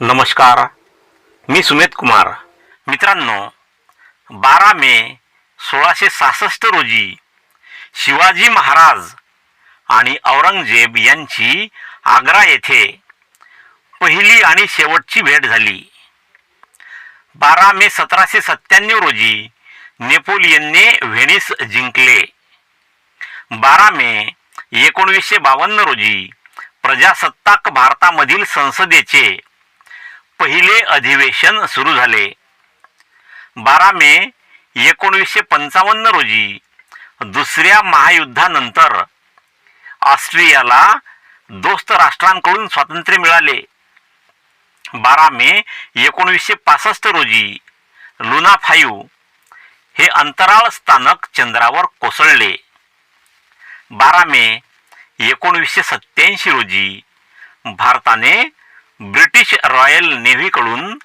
नमस्कार मी सुमेध कुमार. मित्रांनो बारा मे सोळाशे सहासष्ट रोजी शिवाजी महाराज आणि औरंगजेब यांची आग्रा येथे पहिली आणि शेवटची भेट झाली. बारा मे सतराशे सत्त्याण्णव रोजी नेपोलियनने व्हेनिस जिंकले. बारा मे एकोणवीसशे बावन्न रोजी प्रजासत्ताक भारतामधील संसदेचे पहिले अधिवेशन सुरू झाले. बारा मे एकोणवीसशे पंचावन्न रोजी दुसऱ्या महायुद्धानंतर ऑस्ट्रियाला दोस्त राष्ट्रांकडून स्वातंत्र्य मिळाले. बारा मे एकोणवीसशे पासष्ट रोजी लुना फायू हे अंतराळ स्थानक चंद्रावर कोसळले. बारा मे एकोणवीसशे सत्याऐंशी रोजी भारताने ब्रिटिश रॉयल नेव्हीकडून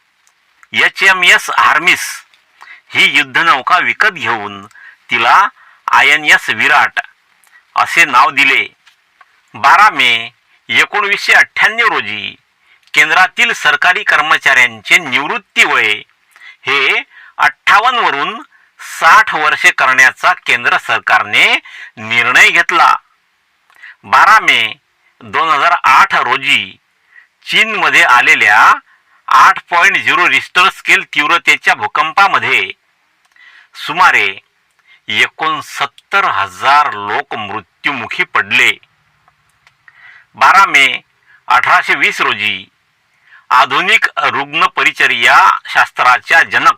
एच एम एस हार्मिस ही युद्धनौका विकत घेऊन तिला आय एन एस विराट असे नाव दिले. बारा मे एकोणवीसशे अठ्ठ्याण्णव रोजी केंद्रातील सरकारी कर्मचाऱ्यांचे निवृत्ती वय हे अठ्ठावन्नवरून वरून साठ वर्षे करण्याचा केंद्र सरकारने निर्णय घेतला. बारा मे दोन हजार आठ रोजी चीनमध्ये आलेल्या आठ पॉईंट झिरो रिस्टर स्केल तीव्रतेच्या भूकंपामध्ये सुमारे एकोणसत्तर हजार लोक मृत्युमुखी पडले. बारा मे अठराशे वीस रोजी आधुनिक रुग्ण परिचर्या शास्त्राच्या जनक